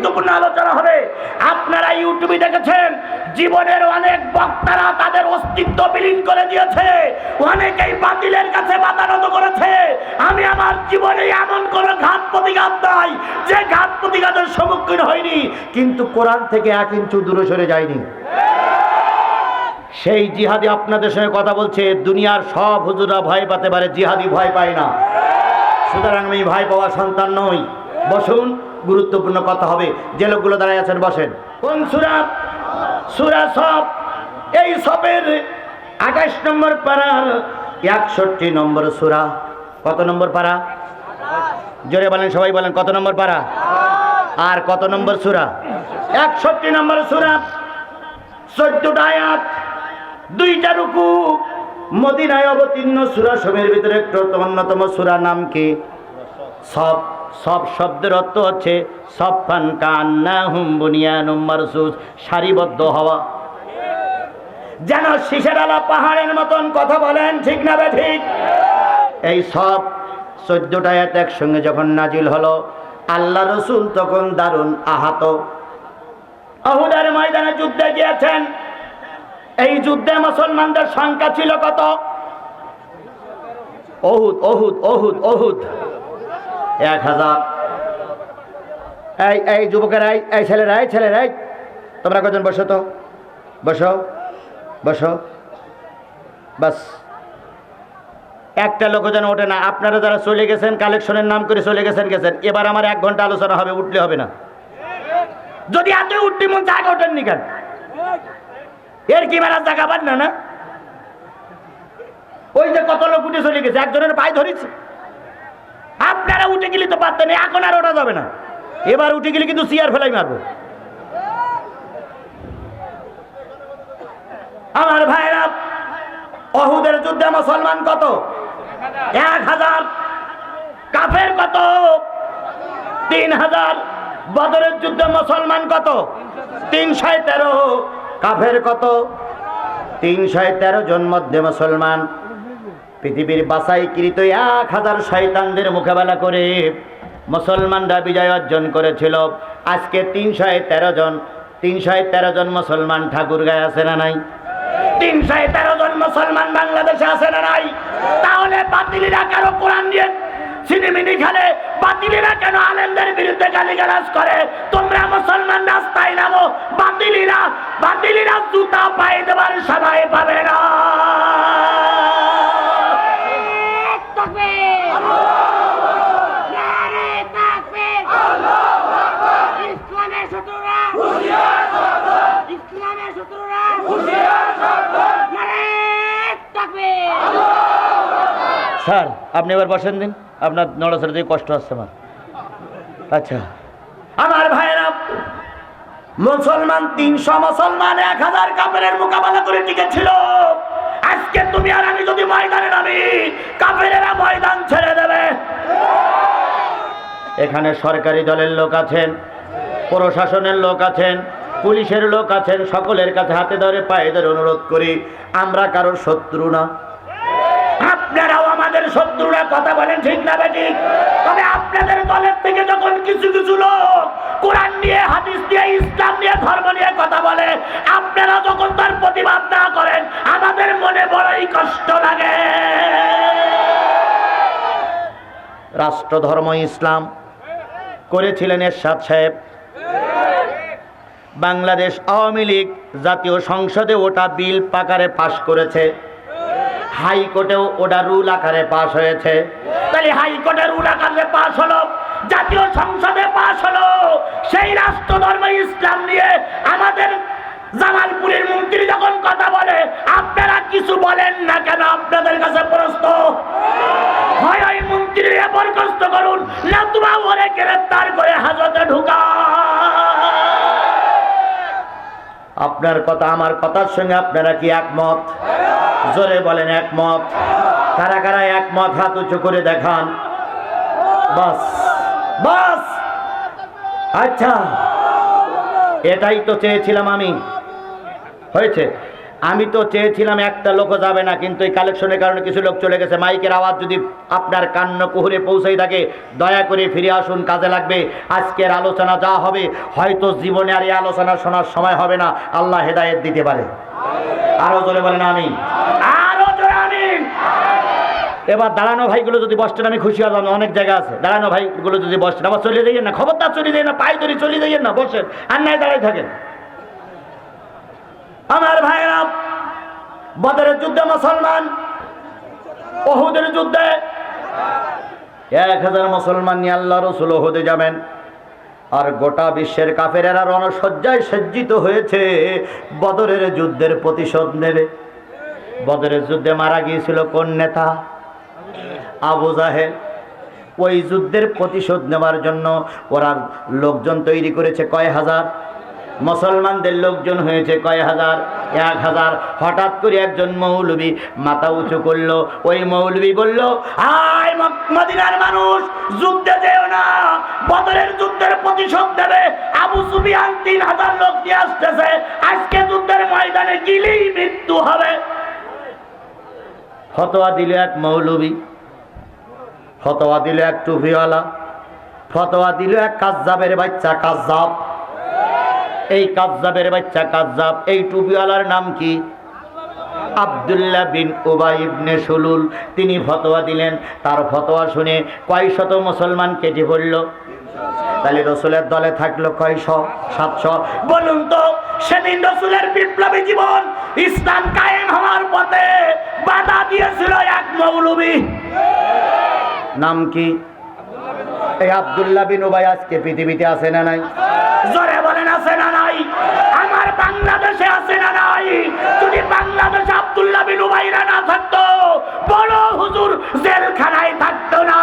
গুরুত্বপূর্ণ আলোচনা হবে। আপনারা ইউটিউবে দেখেছেন, জীবনের অনেক বক্তারা তাদের অস্তিত্ব বিলীন করে দিয়েছে। অনেকেই বাতিলের কাছে বাতানত করেছে। আমি আমার জীবনে এমন কোন ঘাত প্রতিঘাত নাই, যে ঘাত প্রতিঘাতের সম্মুখীন হয়নি কিন্তু কোরআন থেকে এক ইঞ্চু দূরে সরে যায়নি। সেই জিহাদি আপনাদের সঙ্গে কথা বলছে, দুনিয়ার সব হুজুরা ভয় পেতে পারে, জিহাদি ভয় পায় না। সুতরাং আমি ভয় পাওয়া সন্তান নই। বসুন। গুরুত্বপূর্ণ কথা হবে। যে লোকগুলো দাঁড়ায় আছেন, বসেন। কোন সুরা? সুরা সব এই সবের আঠাশ নম্বর পাড়ার একষট্টি নম্বর সুরা। কত নম্বর পাড়া? জোরে বলেন, সবাই বলেন, কত নম্বর পাড়া? আর কত নম্বর সুরা? একষট্টি নম্বর সুরা। চোদ্দটা আয়াত, দুইটা রুকু। মদিনায় অবতীর্ণ সুরা সমের ভিতরে একটু অন্যতম সুরা নাম কি? সব সব শব্দের অর্থ হচ্ছে সব ফান কান্না হুম বুনিয়ান মারসুস, সারিবদ্ধ হওয়া। যেন শিশের আলা পাহাড়ের মতন কথা বলেন, ঠিক না ঠিক? এই সব চোদ্দটা আয়াত একসঙ্গে যখন নাজিল হলো, আল্লাহ রসুল তখন দারুণ আহত। অহুদের ময়দানে যুদ্ধে গিয়েছেন। এই যুদ্ধে মুসলমানদের সংখ্যা ছিল কত? অহুদ অহুদ অহুদ অহুদ। এক হাজার। এই এই যুবকেরাই এই ছেলেরাই ছেলেরাই তোমরা কজন বসো তো। বসো বসো। বাস। একটা লোক যেন ওঠে না। আপনারা যারা চলে গেছেন কালেকশনের নাম করে চলে গেছেন গেছেন, এবার আমার এক ঘণ্টা আলোচনা হবে, উঠলে হবে না। যদি এত উঠতে মন জায়গা ওঠেননি কেন? এর কি জায়গা পান না না? ওই যে কত লোক উঠে চলে গেছে, একজনের পায়ে ধরেছে। আপনারা উঠে গেলে তো পারতেন এখন আর ওঠা যাবে না। এবার উঠে গেলে কিন্তু চেয়ার ফেলাই মারবো। আমার ভাইরা, অহুদের যুদ্ধে মুসলমান কত? এক হাজার। কাফের কত? তিন হাজার। বদরের যুদ্ধে মুসলমান কত? তিনশো তেরো। কাফের কত? তিনশো তেরো জন মধ্যে মুসলমান। পৃথিবীর বাসাইকৃত এক হাজার শয়তানদের মোকাবেলা করে মুসলমানরা বিজয় অর্জন করেছিল। আজকে তিনশো তেরো জন তিনশো তেরো জন মুসলমান ঠাকুর গায়ে আছে না নাই? তিনশো তেরো জন মুসলমান বাংলাদেশে আছে না নাই? তাহলে বাতিলিরা কেন কোরআন দিয়ে সিনেমিনি খেলে বাতিলিরা কেন আলেমদের বিরুদ্ধে গালিগালাজ করে? তোমরা মুসলমান রাস্তায় নামো, বাতিলিরা বাতিলিরা জুতা পায়ে দেবার সময় পাবে না। আপনি এবার বসেন দিন আপনার নড়াচড়া দিয়ে কষ্ট হচ্ছে আমার। আচ্ছা। আমার ভাইরা মুসলমান তিনশো মুসলমান এক হাজার কাপড়ের মোকাবেলা করে টিকেছিল আজকে তুমি আর আমি যদি ময়দানে নামি কাপেরেরা ময়দান ছেড়ে দেবে। এখানে সরকারি দলের লোক আছেন প্রশাসনের লোক আছেন পুলিশের লোক আছেন সকলের কাছে হাতে ধরে পায়ে ধরে অনুরোধ করি আমরা কারোর শত্রু না। শত্রুরা কথা বলেন ঠিক না বেঠিক তবে আপনাদের দলের থেকে যখন কিছু কিছু লোক কোরআন নিয়ে, হাদিস দিয়ে ইসলাম নিয়ে, ধর্ম নিয়ে কথা বলে, আপনারা যখন তার প্রতিবাদ না করেন, আমাদের মনে বড়ই কষ্ট লাগে। রাষ্ট্র, ধর্ম, ইসলাম করেছিলেন এরশাদ সাহেব। বাংলাদেশ আওয়ামী লীগ জাতীয় সংসদে ওটা বিল পাকারে পাশ করেছে। হাইকোর্টেও ওটা রুল আকারে পাশ হয়েছে। তাহলে হাইকোর্টে রুল আকারে পাশ হলো, জাতীয় সংসদে পাশ হলো, সেই রাষ্ট্র ধর্ম ইসলাম নিয়ে আমাদের জামালপুরের মন্ত্রী যখন কথা বলে, আপনারা কিছু বলেন না কেন? আপনাদের কাছে প্রশ্ন। হয় ওই মন্ত্রী বরখাস্ত করুন, নতুবা ওরে গ্রেফতার করে হাজতে ঢুকা আপনার কথা, আমার কথার সঙ্গে আপনারা কি একমত? জোরে বলেন একমত। কারা কারা একমত? হাত উঁচু করে দেখান। বাস বাস। আচ্ছা এটাই তো চেয়েছিলাম আমি। হয়েছে? আমি তো চেয়েছিলাম একটা লোকও যাবে না কিন্তু এই কালেকশনের কারণে কিছু লোক চলে গেছে। মাইকের আওয়াজ যদি আপনার কান্ন কুহুরে পৌঁছেই থাকে দয়া করে ফিরে আসুন কাজে লাগবে। আজকের আলোচনা যা হবে হয়তো জীবনে আর এই আলোচনা শোনার সময় হবে না। আল্লাহ হেদায়েত দিতে পারে। আরও জোরে বলেন আমি জোরে আমিন। এবার দাঁড়ানো ভাইগুলো যদি বসতেন আমি খুশি হলাম অনেক জায়গা আছে। দাঁড়ানো ভাইগুলো যদি বসতেন আবার চলে যাইয়েন না খবরদার চলে যাই না পায়ে ধরে চলে যাইয়েন না বসেন। আর নাই দাঁড়াই থাকেন। আমার ভাইরা বদরের যুদ্ধে মুসলমান, ওহুদের যুদ্ধে এক হাজার মুসলমান নিয়ে আল্লাহ রসুল ওহুদে যাবেন। আর গোটা বিশ্বের কাফেরেরা রণসজ্জায় সজ্জিত হয়েছে, বদরের যুদ্ধের প্রতিশোধ নেবে। বদরের যুদ্ধে মারা গিয়েছিল কোন নেতা? আবু জাহেল। ওই যুদ্ধের প্রতিশোধ নেওয়ার জন্য ওরা লোকজন তৈরি করেছে কয় হাজার? মুসলমানদের লোকজন হয়েছে কয় হাজার? এক হাজার। হঠাৎ করে একজন মৌলবী মাথা উঁচু করল। ওই মৌলবি বলল মদিনার মানুষ, যুদ্ধে যেও না। বদরের যুদ্ধের প্রতিশোধ দেবে। আবু সুফিয়ান তিন হাজার লোক নিয়ে আসতেছে। আজকে যুদ্ধের ময়দানে গিলেই মৃত্যু হবে। ফতোয়া দিল এক মৌলবী। ফতোয়া দিল এক টুপিওয়ালা। ফতোয়া দিল এক কাজ কাজ্জাবের বাচ্চা কাজ কাজ্জাব। এই কাজ্জাবের বাচ্চা কাজ্জাব, এই টুপিওয়ালার নাম কি? আবদুল্লাহ বিন উবাই ইবনে সুলুল। তিনি ফতোয়া দিলেন। তার ফতোয়া শুনে কয় শত মুসলমান কেটে পড়ল? তাহলে রসুলের দলে থাকল কয়শ সাতশো বলুন তো, সেদিন রসুলের বিপ্লবী জীবন ইসলাম কায়েম হওয়ার পথে বাধা দিয়েছিল এক মৌলবী। নাম কি? এই আব্দুল্লাহ বিন উবাই আজকে পৃথিবীতে আছে না নাই? জোরে বলেন, আছে না আছে নাই। যদি বাংলাদেশে বিন না থাকতো, বড় হুজুর জেলখানায় থাকতো না।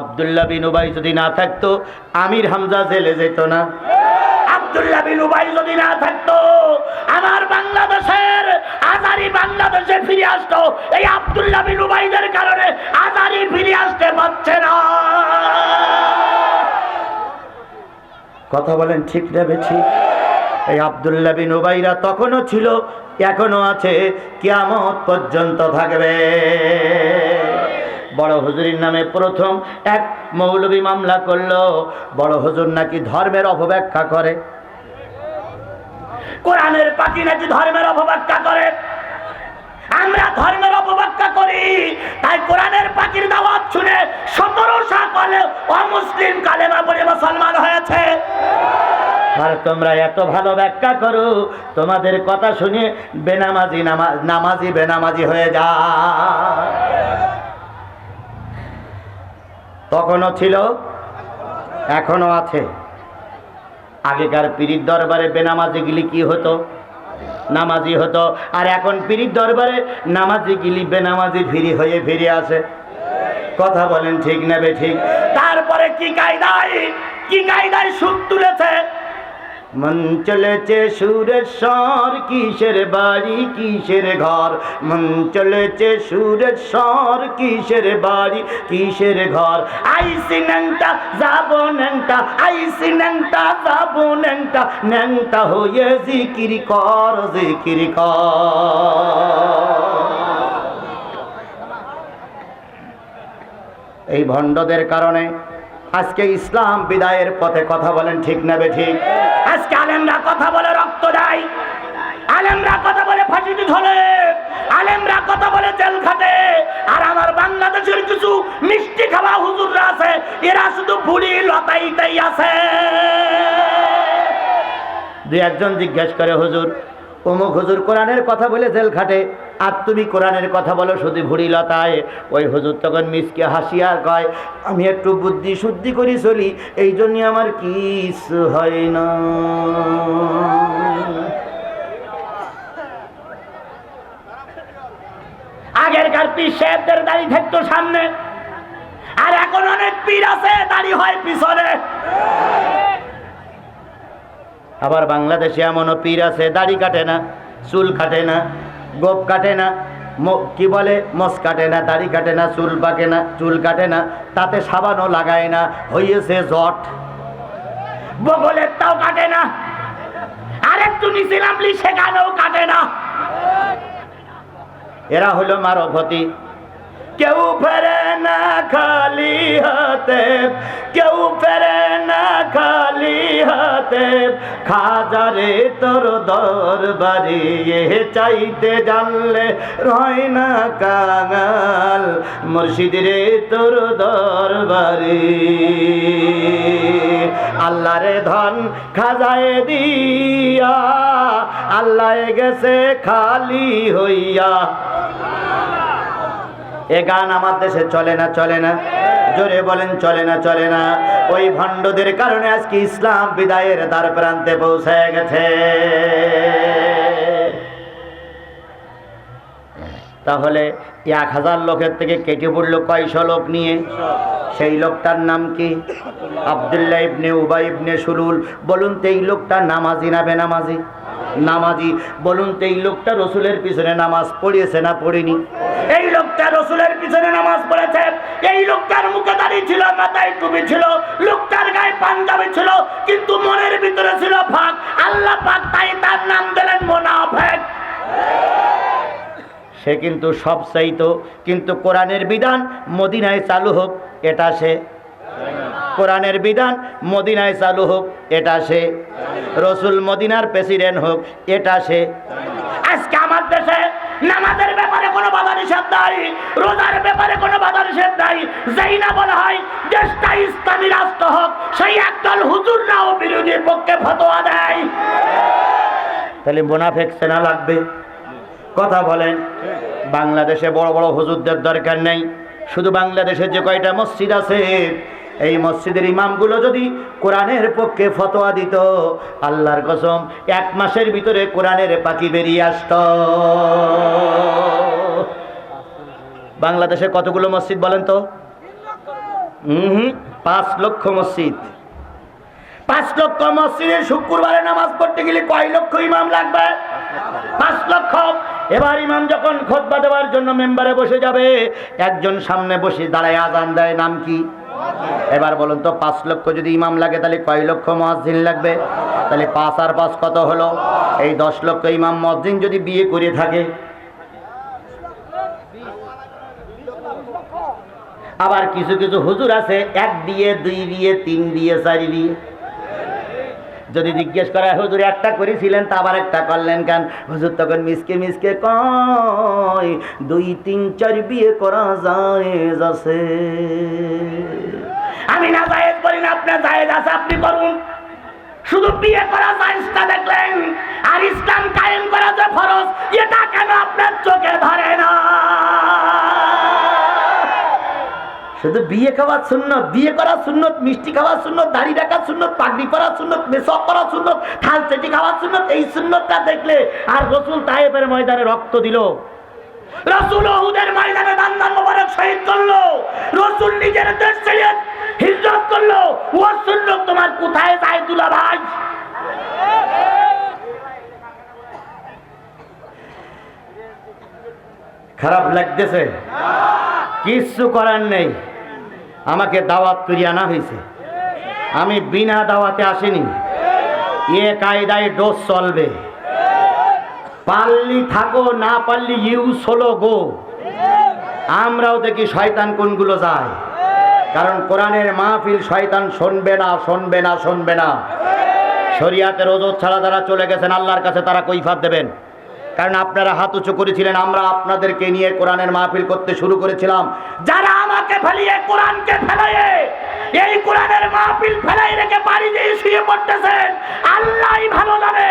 আব্দুল্লাহ বিন উবাই যদি না থাকতো, আমির হামজা জেলে যেত না। আব্দুল্লাহ বিন উবাই যদি না থাকতো, আমার বাংলাদেশের আজারি বাংলাদেশে ফিরে আসতো। এই আব্দুল্লাহ বিন উবাইদের কারণে আজারি ফিরে আসতে পারছে না। কথা বলেন, ঠিক নেবে ঠিক? এই আবদুল্লা বিন উবাইরা তখনও ছিল এখনও আছে, কিয়ামত পর্যন্ত থাকবে। বড় হুজুরির নামে প্রথম এক মৌলবী মামলা করল, বড় হুজুর নাকি ধর্মের অপব্যাখ্যা করে। কোরআনের পাখি নাকি ধর্মের অপব্যাখ্যা করে। আমরা ধর্মের অপব্যাখ্যা করি। তাই কোরআনের পাখির দাওয়াত শুনে সতেরো সালে অমুসলিম কালেমা পড়ে মুসলমান হয়েছে। আর তোমরা এত ভালো ব্যাখ্যা করো, তোমাদের কথা শুনে বেনামাজি নামা- নামাজি বেনামাজি হয়ে যা। তখনও ছিল এখনও আছে। আগেকার পীরির দরবারে বেনামাজি গিলি কি হতো? নামাজি হতো। আর এখন পীরির দরবারে নামাজি গিলি বেনামাজি ফিরি হয়ে ফিরে আসে কথা বলেন ঠিক নেবে ঠিক? তারপরে কি কায়দায়? কি কায়দায় সুদ তুলেছে? মন চলেছে সুরের স্বর, কিসের বাড়ি, কিসের ঘর? মন চলেছে সুরের স্বর, কিসের বাড়ি, কিসের ঘর? আইসি ন্যাংটা, যাব ন্যাংটা, আইসি ন্যাংটা, যাব ন্যাংটা ন্যাংটা হয়ে জিকিরি কর জিকিরি কর। এই ভণ্ডদের কারণে আজকে ইসলাম বিদায়ের পথে কথা বলেন ঠিক নেবে ঠিক? আজকে আলেমরা কথা বলে রক্ত দেয়। আলেমরা কথা বলে ফাঁসিতে ধরে আলেমরা কথা বলে জেল খাটে। আর আমার বাংলাদেশের কিছু মিষ্টি খাওয়া হুজুররা আছে, এরা শুধু ভুলি লতাইতেই আছে। দুই একজন জিজ্ঞেস করে, হুজুর অমুক হুজুর কোরআনের কথা বলে জেল খাটে। আর তুমি কোরআনের কথা বলো শুধু ভুড়ি লতায়। ওই হুজুর তখন মিসকে হাসিয়া কয়, আমি একটু বুদ্ধি শুদ্ধি করি চলি, এই জন্যে আমার কিছু হয় না। আগেরকার পীর সাহেবদের দাড়ি থাকতো সামনে, আর এখন অনেক পীর আছে, দাড়ি হয় পিছনে। আবার বাংলাদেশে এমনও পীর আছে, দাড়ি কাটে না, চুল কাটে না, গোপ কাটে না কি বলে, মস কাটে না, দাড়ি কাটে না, চুল পাকে না, চুল কাটে না, তাতে সাবানও লাগায় না, হইয়েছে জট। বগলের তাও কাটে না আর একটু নিচে নামলি, সেখানেও কাটে না। এরা হলো মারভতি কেউ ফেরে না খালি হাতে, কেউ ফেরে না খালি হাতে। খাজারে তোর দরবারে চাইতে জানলে রয় না কাঙাল। মুর্শিদ রে তোর দরবারে আল্লাহরে ধন খাজায় দিয়া, আল্লাহ গেছে খালি হইয়া এ গান আমার দেশে চলে না চলে না। জোরে বলেন, চলে না চলে না। ওই ভণ্ডদের কারণে আজকে ইসলাম বিদায়ের দ্বার প্রান্তে পৌঁছে গেছে। তাহলে এক হাজার লোকের থেকে কেটে পড়ল কয়শো লোক নিয়ে? সেই লোকটার নাম কি? আবদুল্লাহ ইবনে উবাই ইবনে সুলুল। বলুন তো এই লোকটা নামাজি না বেনামাজি? নামাজি। বলুন তো এই লোকটা রসুলের পিছনে নামাজ পড়িয়েছে না পড়িনি? এই লোকটা রসুলের পিছনে নামাজ পড়েছে। এই লোকটার মুখে দাঁড়িয়ে ছিল, মাথায় টুপি ছিল, লোকটার গায়ে পাঞ্জাবি ছিল, কিন্তু মনের ভিতরে ছিল ফাঁক। আল্লাহ পাক তাই তার নাম দিলেন মোনাফেক। সে কিন্তু সব চাইতো, কিন্তু কোরআনের বিধান মদিনায় চালু হোক, এটা সে। কোরআনের বিধান মদিনায় চালু হোক, এটা সে। রসুল মদিনার প্রেসিডেন্ট হোক, এটা সে। আজকে আমার দেশে নামাজের ব্যাপারে কোনো বাধা নিষেধ নাই, রোজার ব্যাপারে কোনো বাধা নিষেধ নাই। যেই না বলা হয়, দেশটা ইসলামী রাষ্ট্র হোক, সেই একদল হুজুররাও বিরোধীর পক্ষে ফতোয়া দেয়। তাহলে মোনাফেক সেনা লাগবে। কথা বলেন। বাংলাদেশে বড় বড় হুজুরদের দরকার নেই। শুধু বাংলাদেশে যে কয়টা মসজিদ আছে, এই মসজিদের ইমামগুলো যদি কোরআনের পক্ষে ফতোয়া দিত, আল্লাহর কসম, এক মাসের ভিতরে কোরআনের পাখি বেরিয়ে আসত। বাংলাদেশে কতগুলো মসজিদ বলেন তো? হুম, পাঁচ লক্ষ মসজিদ। পাঁচ লক্ষ মসজিদে শুক্রবারে নামাজ পড়তে গেলে কয় লক্ষ ইমাম লাগবে? পাঁচ লক্ষ। এবার ইমাম যখন খোদবা দেওয়ার জন্য মেম্বারে বসে যাবে, একজন সামনে বসে দাঁড়ায় আজান দেয়, নাম কি? এবার বলুন তো, পাঁচ লক্ষ যদি ইমাম লাগে, তাহলে কয় লক্ষ মহাজিন লাগবে? তাহলে পাঁচ আর পাঁচ কত হলো? এই দশ লক্ষ ইমাম মসজিদ যদি বিয়ে করে থাকে। আবার কিছু কিছু হুজুর আছে, এক বিয়ে, দুই বিয়ে, তিন বিয়ে, চারি বিয়ে। যদি জিজ্ঞেস করা, হুজুর, একটা করেছিলেন? তা আবার একটা করলেন কেন? হুজুর তখন মিসকে মিসকে কয়, দুই তিন চার বিয়ে করা যায় আছে। আমি না জায়েজ করি না, আপনার জায়েজ আছে, আপনি করুন। শুধু বিয়ে করা জায়েজটা দেখলেন, আর ইসলাম কায়েম করা যে ফরজ, এটা কেন আপনার চোখে ধরে না? শুধু বিয়ে খাওয়ার সুন্নত, বিয়ে করার সুন্নত, মিষ্টি খাওয়ার সুন্নত, দাড়ি রাখার সুন্নত, পাগড়ি করার সুন্নত মেসক করার সুন্নত, থাল চেটি খাওয়ার সুন্নত, এই সুন্নতটা দেখলে আর রসুল তাহেবের ময়দানে রক্ত দিল। করল। নিজের ও তোমার কোথায় খারাপ লাগতেছে। কিচ্ছু করার নেই। আমাকে দাওয়াত করিয়ে আনা হয়েছে আমি বিনা দাওয়াতে আসিনি। এ কায়দায় ডোজ চলবে। পারলি থাকো, না পারলি ইউজ হলো গো। আমরাও দেখি শয়তান কোনগুলো যায়। কারণ কোরআনের মাহফিল শয়তান শুনবে না শুনবে না শুনবে না। শরিয়াতের ওজোর ছাড়া যারা চলে গেছেন, আল্লাহর কাছে তারা কৈফাত দেবেন। কারণ আপনারা হাত উঁচু করেছিলেন, আমরা আপনাদেরকে নিয়ে কোরআনের মাহফিল করতে শুরু করেছিলাম। যারা আমাকে ফেলিয়ে, কোরআনকে ফেলাইয়ে এই কোরআনের মাহফিল ফেলাই রেখে বাড়ি দিয়ে শুয়ে পড়তেছেন আল্লাহ ভালো জানে।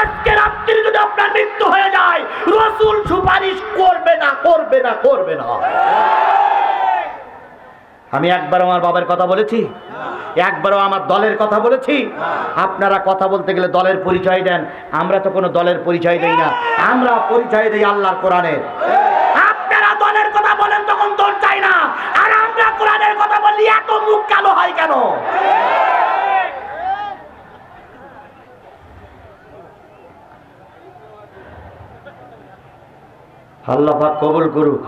আজকে রাত্রি যদি আপনার মৃত্যু হয়ে যায়, রসুল সুপারিশ করবে না করবে না করবে না। আমি একবার আমার বাবার কথা বলেছি, একবারও আমার দলের কথা বলেছি। আপনারা কথা বলতে গেলে দলের পরিচয় দেন। আমরা তো কোনো দলের পরিচয় দেই না। আমরা পরিচয় দেই আল্লাহর কোরআনের। কথা এত মুখ কালো হয় কেন? আল্লাহ কবুল করুক।